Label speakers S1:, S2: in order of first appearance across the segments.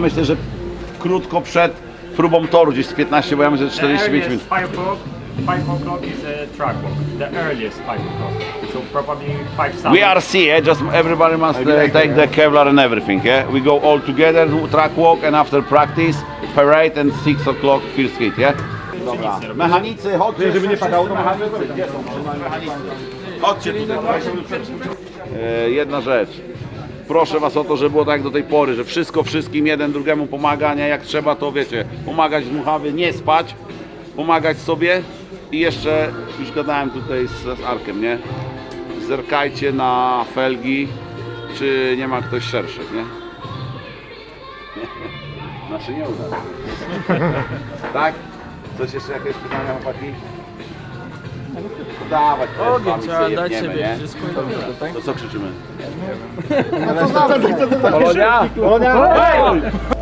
S1: Myślę, że krótko przed próbą toru, gdzieś z 15, bo ja myślę, że
S2: The
S1: 45 minut.
S2: earliest 5 o'clock, 5 o'clock is a track walk. The earliest 5 o'clock. So probably 5
S1: We are C, yeah? just everybody must uh, take the Kevlar and everything, yeah? We go all together, do track walk and after practice, parade and 6 o'clock first hit, yeah? Dobra. Mechanicy, chodźcie. Żeby nie padało, to mechanicy. Gdzie są? Mechanicy. Chodźcie tutaj. E, jedna rzecz. Proszę Was o to, żeby było tak jak do tej pory, że wszystko wszystkim jeden drugiemu pomaga, nie? Jak trzeba to wiecie, pomagać dmuchawy, nie spać, pomagać sobie i jeszcze, już gadałem tutaj z, z Arkiem, nie? Zerkajcie na felgi, czy nie ma ktoś szerszych, nie? Znaczy nie uda. tak? Coś jeszcze jakieś pytania, chłopaki? Dawać,
S3: Ogień, trzeba dać
S1: nie?
S3: wszystko i tyle, tak?
S1: To co krzyczymy?
S3: Polonia!
S1: Jak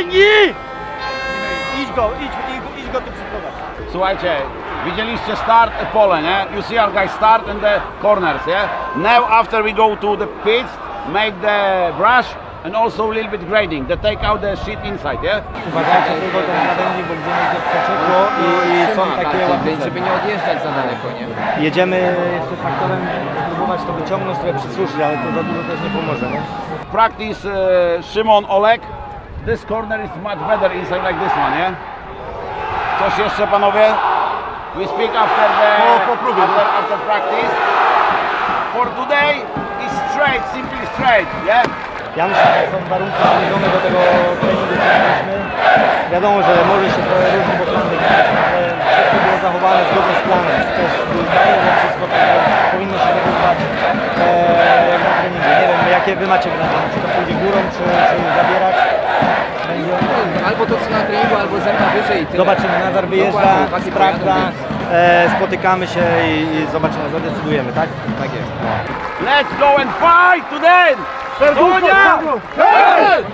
S4: Zęgi! Idź go, idź, idź, idź go tu przyprowadź.
S1: Słuchajcie, widzieliście start e, pole, nie? You see our guys start in the corners, yeah? Now after we go to the pits, make the brush and also a little bit grading. They take out the shit inside, yeah?
S4: Uważajcie tylko ten krawędzi, bo gdzie będzie przeczekło i, i są takie łapice.
S3: żeby nie odjeżdżać za daleko, nie?
S4: Jedziemy jeszcze traktorem spróbować to wyciągnąć, trochę przysuszyć, ale to za dużo też nie pomoże, nie?
S1: Practice uh, Szymon Olek. This corner is much better inside like this one, yeah? Coś jeszcze panowie? We speak after the after, after practice. For today is straight, simply straight, yeah?
S4: Ja myślę, że są warunki zbliżone do tego treningu, co mieliśmy. Wiadomo, że może się trochę różni, bo plan wygraliśmy, ale wszystko było zachowane zgodnie z planem. Też wydaje, że wszystko tak powinno się zachowywać e, jak na treningu. Nie wiem, jakie wy macie granie, czy to pójdzie górą, czy, czy zabierać.
S3: Albo to co na treningu, albo zęba wyżej i tyle.
S4: Zobaczymy, Nazar wyjeżdża,
S3: Dokładnie, takie
S4: sprawdza, e, spotykamy się i, i zobaczymy, zadecydujemy, tak?
S3: Tak jest.
S1: Let's go and fight today! Serdunia!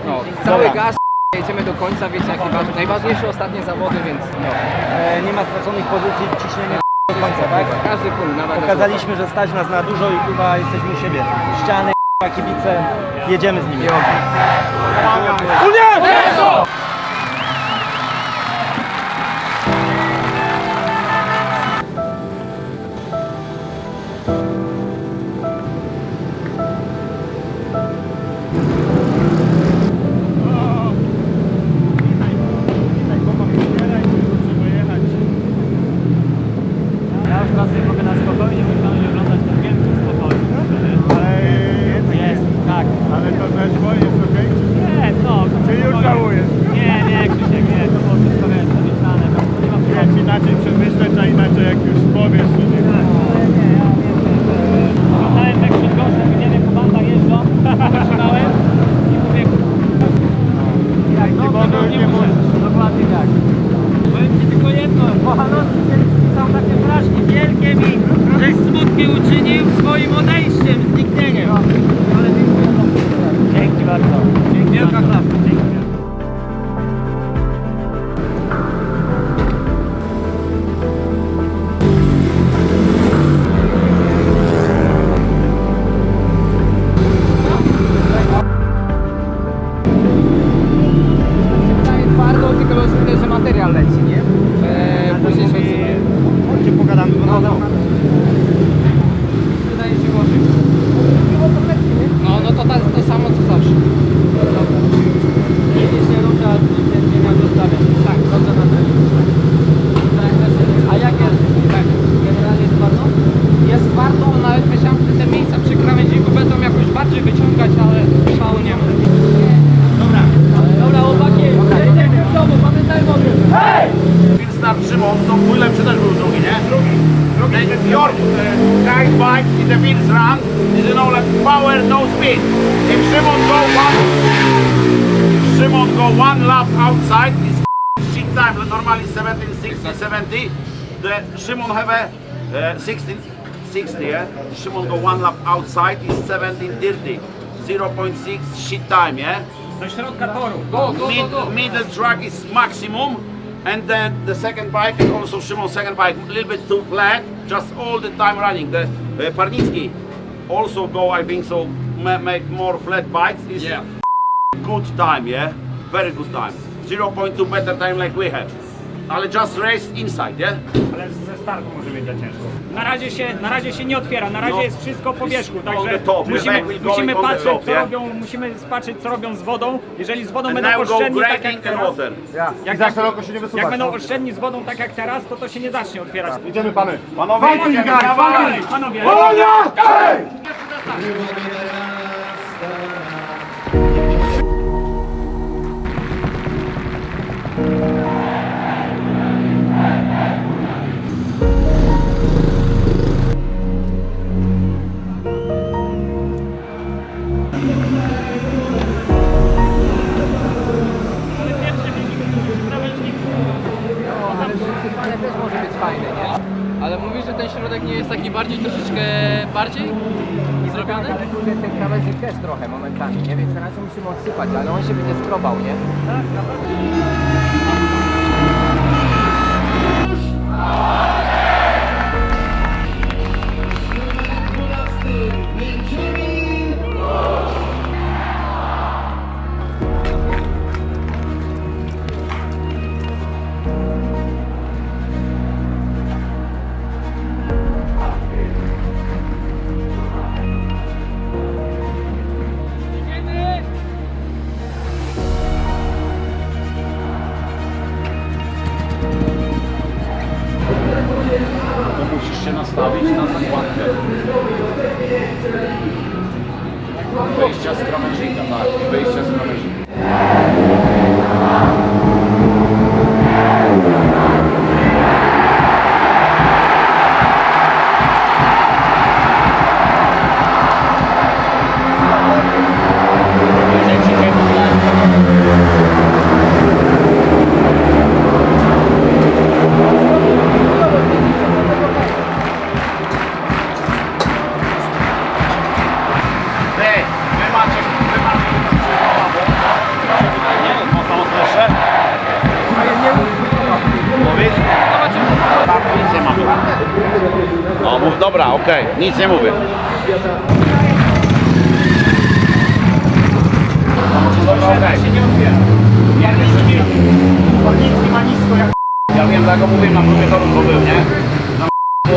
S3: No, cały gaz, jedziemy do końca, wiecie jakie ważne. Najważniejsze ostatnie zawody, więc no.
S4: E, nie ma straconych pozycji, ciśnienie do końca, tak?
S3: Każdy punkt, nawet na
S4: Pokazaliśmy, że stać nas na dużo i chyba jesteśmy u siebie. Ściany, kibice, jedziemy z nimi.
S2: Ja odejściem, zniknieniem. Ale dziękuję bardzo. Dzięki bardzo. Dzięki Wielka klapka.
S1: Shimon have a uh, 16, 60. Yeah. Shimon go one lap outside is 17, 30. 0.6 shit time. Yeah.
S5: Do środka toru.
S3: Go, go,
S1: Mid,
S3: go, go.
S1: middle track is maximum and then the second bike and also Szymon's second bike a little bit too flat just all the time running the uh, Parnicki also go I think so ma- make more flat bikes is
S3: Yeah.
S1: good time yeah very good time 0.2 better time like we have ale just race inside yeah
S6: Ale ze startu może być za ciężko.
S5: Na razie się, na razie się nie otwiera, na razie
S1: No,
S5: jest wszystko po wierzchu, także
S1: top,
S5: musimy,
S1: going
S5: musimy
S1: on the
S5: patrzeć
S1: top,
S5: co
S1: yeah?
S5: robią, musimy patrzeć co robią z wodą. Jeżeli z wodą
S1: and
S5: będą
S1: now go
S5: oszczędni tak jak
S1: grading and
S5: teraz,
S1: water
S7: za szeroko się nie wysuwać.
S5: jak będą
S7: no.
S5: oszczędni z wodą tak jak teraz, to to się nie zacznie otwierać.
S7: Idziemy pany.
S1: panowie jedziemy, dawaj!
S5: Panowie,
S3: Ale też
S7: trochę momentami, nie? Więc na razie musimy odsypać, ale on się będzie skrobał, nie?
S1: to No, mów, dobra, okej, nic nie mówię. Dobra, okej.
S5: się nie ma nisko jak
S1: Ja wiem, dlaczego mówię na próbie toru, co był, nie? No, bo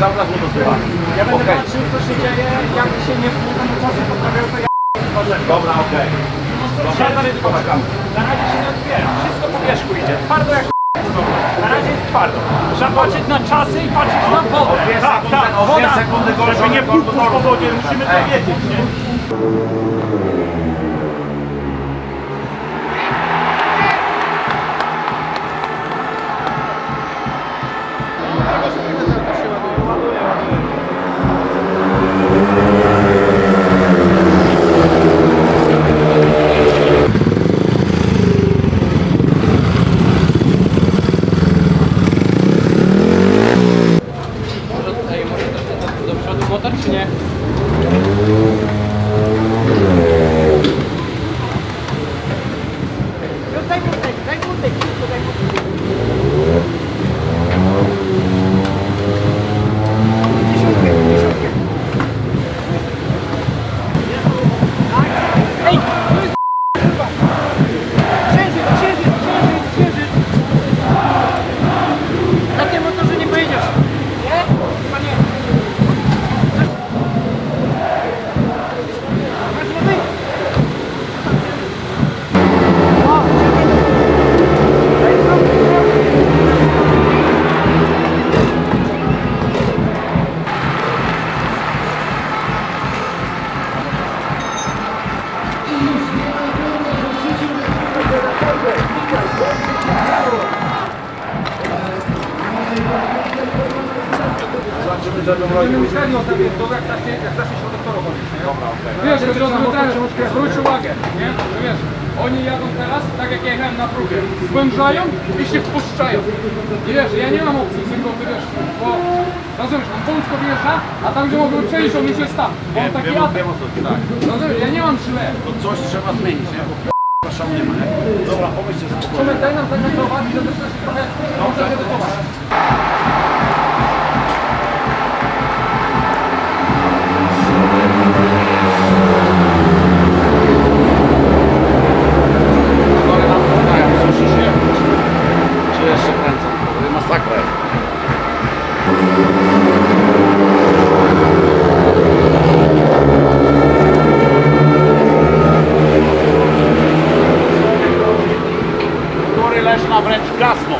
S1: cały czas mu to słychać.
S5: Ja będę
S1: Okej.
S5: patrzył co się dzieje, jak się nie, będą czasy poprawiał, to ja
S1: Dobra, okej.
S5: Trzeba zaryzykować. Na razie się nie otwiera, wszystko po wierzchu idzie, twardo jak Na razie jest twardo. Trzeba patrzeć na czasy i patrzeć na wodę. Tak, tak, woda, żeby nie
S1: toru.
S5: po wodzie, musimy to wiedzieć, nie?
S8: Będziemy myśleli o tym, to jak zacznie, jak zacznie środek toru chodzić, nie? Wiesz, że ten, zwróć uwagę, nie? Że wiesz, oni jadą teraz, tak jak ja jechałem na próbie, zwężają i się wpuszczają. I wiesz, ja nie mam opcji, ty wiesz, bo rozumiesz, on wąsko wjeżdża, a tam gdzie mogłem przejść, on już jest tam. Bo on taki atak.
S1: Tak.
S8: Rozumiesz, ja nie mam źle.
S1: To coś trzeba zmienić, nie? Bo szału nie ma, nie? Dobra, pomyślcie sobie.
S8: Człowiek daj nam zakontrować, żeby też się trochę może
S1: się. Czy jeszcze kręcą? Masakra. jest. Który Leszna wręcz gasną.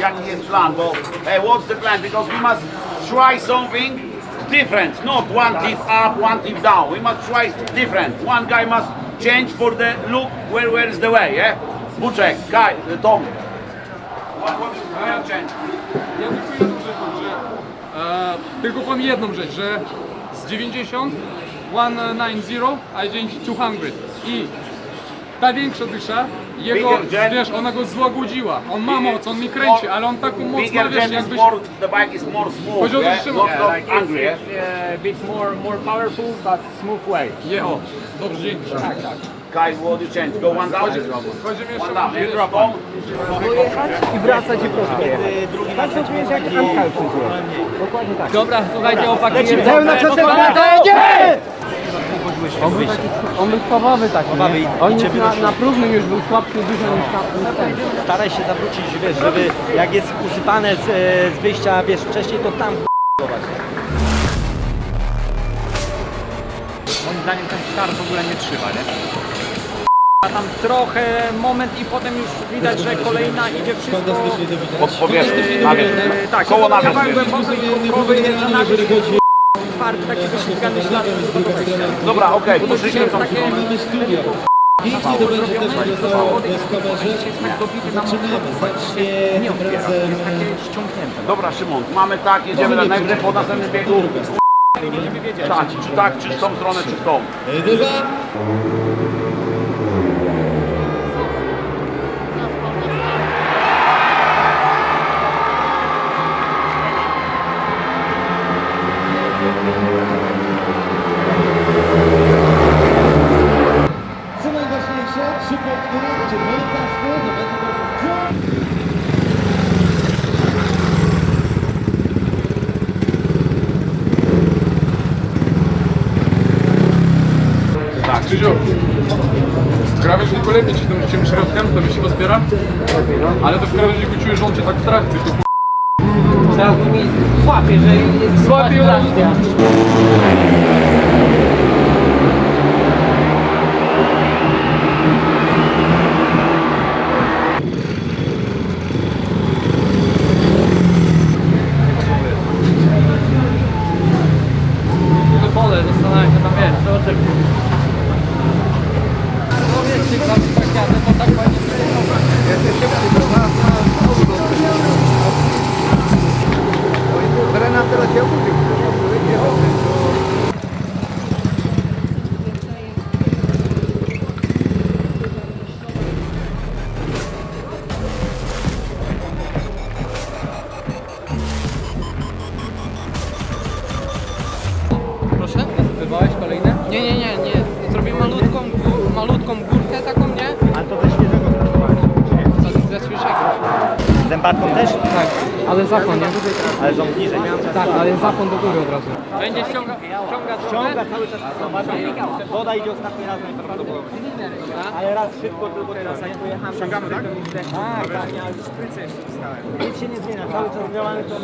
S1: Jaki jest plan? Bo hey, what's the plan? Because we must try something different, not one tip up, one tip down. We must try different. One guy must change for the look where where is the way, yeah? Buczek, Kai, uh, Tom. What, what change?
S8: Ja tylko jedną rzecz, że e, powiem jedną rzecz, że z 90 190, a 200 i ta większa dysza, jego,
S1: Bigger
S8: wiesz, ona go złagodziła. On ma moc, on mi kręci, ale on taką moc ma, wiesz, jakbyś...
S1: more, the bike is more smooth,
S8: Chodzi o to,
S1: yeah?
S2: it's,
S1: angry, yeah?
S2: it's a bit more more powerful but smooth way.
S8: Je, o, dobrze, dzięki. Tak, tak.
S1: Kai, what do you change? Go one down?
S8: Będziemy jeszcze
S1: One down, yeah? Tom?
S4: I wracać i prosto jechać. Drugi tak to jest jak Ankal Dokładnie tak.
S2: Dobra, słuchajcie.
S4: Lecimy. Jedziemy! On taki,
S3: On był słabowy taki,
S4: Słaby i-
S3: On już na,
S4: doszło.
S3: na próbnym już był słabszy dużo niż tam. niż ten.
S4: staraj się zawrócić, wiesz, żeby jak jest usypane z, e, z wyjścia, wiesz, wcześniej, to tam k***ować.
S2: Moim zdaniem ten start w ogóle nie trzyma, nie? A tam trochę moment i potem już widać, że kolejna idzie wszystko...
S1: Pod powierzchnię,
S2: Yy,
S1: na wierzch.
S2: tak,
S1: Koło na
S2: kawałek na wierzch, twardy, taki wyślizgany ślad, to do wejścia.
S1: Dobra, okej,
S2: Bo to
S1: poszliśmy
S2: jest takie... jest tak dobity na mocno, nie otwiera, jest takie ściągnięte.
S1: Dobra, Szymon, mamy tak, jedziemy na najwyżej po następnym biegu. Tak, czy tak, czy w tą stronę, czy w tą
S9: najważniejsze, trzy punkty, czy 12 do mety
S1: Tak,
S8: Krzysiu, w krawężniku lepiej ci tym, tym środkiem, to mi się pozbiera, ale to w krawężniku czujesz, że on cię tak w trakcie, to
S3: Teraz mi złapie, że jest
S8: Złapie,
S4: też?
S3: Tak, ale zapon, nie?
S4: Ale są niżej.
S3: Tak, ale zapon do góry od razu. Będzie ściąga, ściąga
S4: Ciąga cały czas. Woda idzie ostatni raz najprawdopodobniej. Ale raz szybko, tylko teraz jak pojechałem. Ściągamy, tak? Tak, tak. Nic się nie zmienia, cały czas działamy to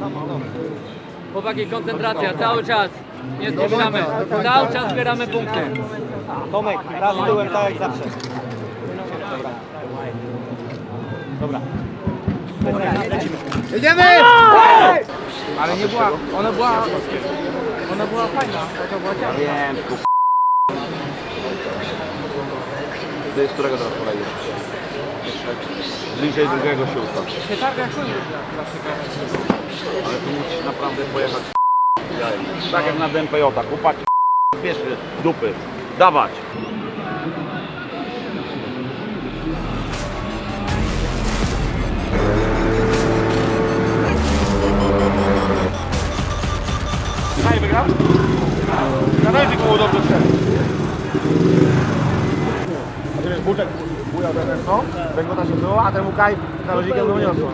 S4: samo.
S3: Chłopaki, koncentracja, cały czas. Nie zbliżamy. Cały czas zbieramy punkty.
S4: Tomek, raz tyłem, tak jak zawsze. Dobra. Jedziemy!
S3: Ale nie była, ona była, ona była fajna, to była ciała.
S1: Wiem, tylko Ty z którego teraz kolejesz? Bliżej drugiego się ustaw.
S3: Się tak
S1: Ale tu musisz naprawdę pojechać Tak jak na DMPJ, kupać pierwszy dupy. Dawać!
S10: Wygrał? Na razie było dobrze strzelił.
S11: A ty wiesz, Buczek bujał ten no, węgota się było, a ten Łukaj na lodzikiem go niosło.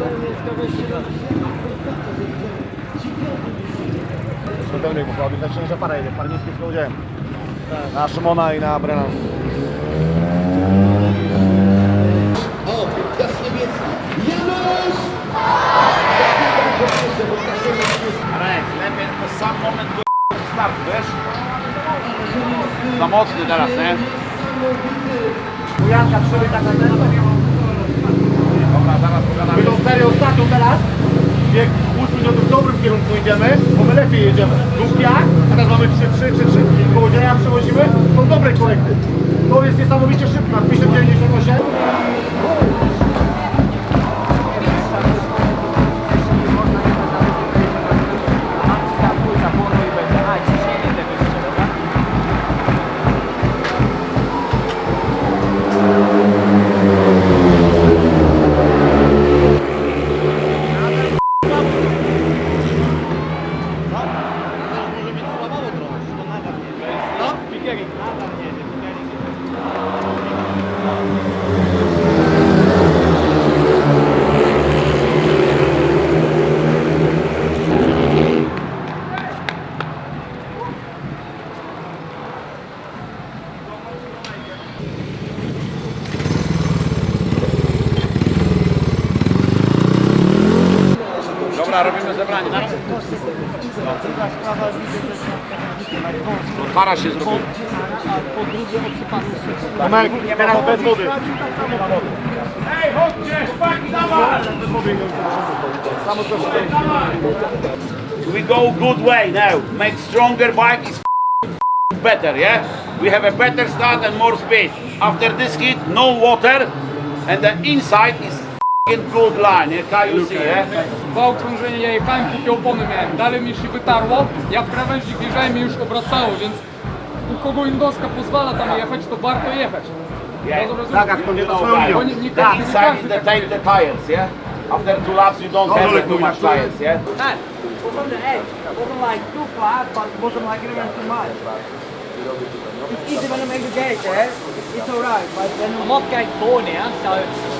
S11: To pełny mu robił, znaczy, że parę jedzie, parę niskich tylko udziałem. Na Szymona i na Brennan.
S12: O, gaz niebieski. Janusz!
S1: Ale lepiej to sam moment do startu, wiesz? Za mocny teraz, nie?
S11: Janka przybył tak na ten.
S1: Dobra, zaraz pogadamy
S11: My tą serię ostatnią teraz, jak 8 minut w dobrym kierunku idziemy, bo my lepiej jedziemy. Lub jak, a teraz mamy 3, 3, 3, 3, powodzenia przewozimy, są dobre korekty. To jest niesamowicie szybko, na 1098.
S1: Dobra, robimy zebranie. No, para się zrobiła.
S11: Tomek, teraz bez wody.
S10: Ej, chodźcie, chłopaki, dawaj!
S11: Samo to
S1: We go good way now. Make stronger bike is better, yeah? We have a better start and more speed. After this hit, no water, and the inside is good line. Yeah? Can you see, yeah?
S8: Dwa okrążenia ja jechałem, kupię opony miałem. Dalej mi się wytarło, ja w krawędzi wjeżdżałem i już obracało, więc u kogo indoska pozwala tam jechać, to warto jechać.
S1: Yeah.
S11: Tak, jak to nie
S1: why?
S8: Bo nie, nie
S1: The
S8: każdy, nie
S1: inside is
S8: każdy
S1: the
S8: tak
S1: take the tires, yeah? After two laps, you don't have too much tires, yeah?
S2: Tak, was on the edge. It wasn't like too flat, but wasn't like went too much. It's easy when you make the gate, yeah? It's, it's alright, but then I'm off gate four now, so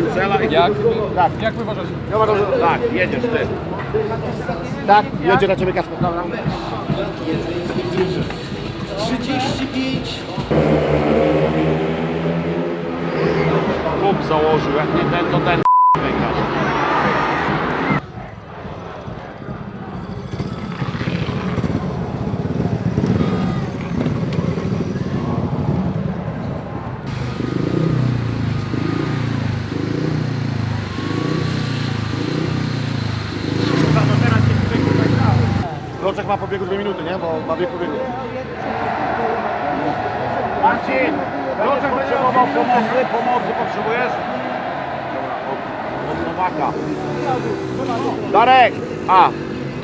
S1: Mencela i...
S8: Jak, jak wy uważacie?
S1: Tak, jedziesz ty.
S11: Tak, jedzie na ciebie Kasper.
S12: 35
S1: Kup założył, jak nie ten, to ten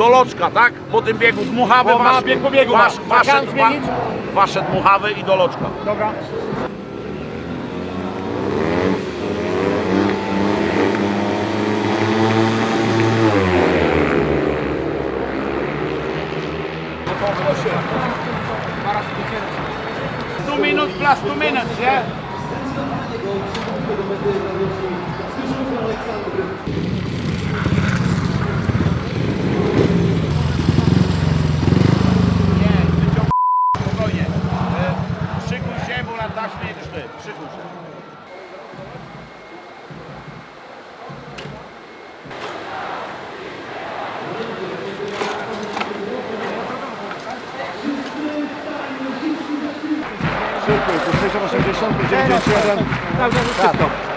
S1: do loczka, tak? Po tym biegu dmuchawy,
S11: Bo ma
S1: wasz,
S11: bieg pobiegu,
S1: wasz,
S11: ma.
S1: wasze, wa,
S11: zmienić?
S1: wasze dmuchawy i do loczka.
S11: Dobra.
S1: Two minutes plus two minutes, yeah? Nie, ty ciąg... spokojnie. E, Szykuj się, bo na taśmie jedziesz ty. Szykuj się.
S7: Będziemy wziąć jeden. Cały czas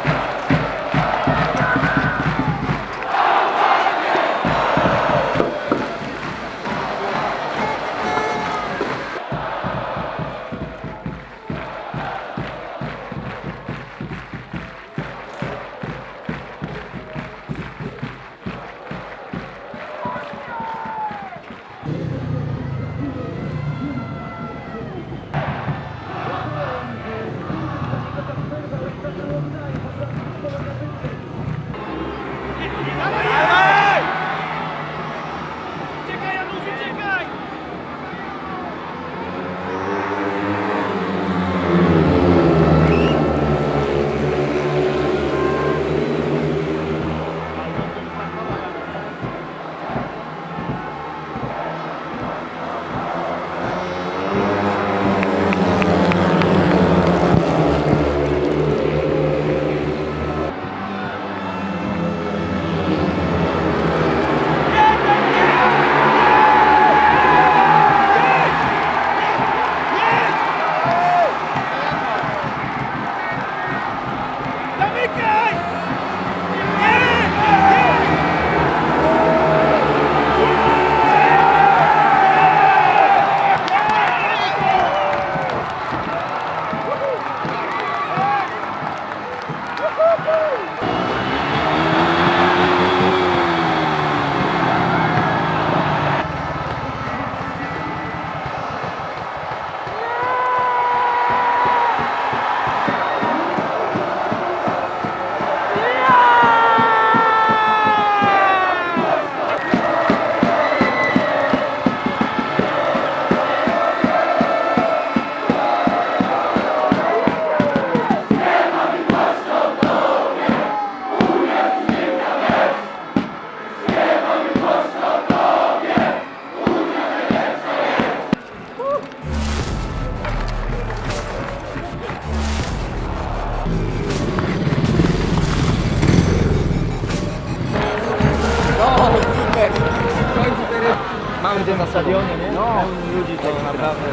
S7: jest czysto.
S4: Mamy dzień na stadionie, nie? No. Ludzi to naprawdę.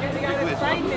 S2: Nie damy nikomu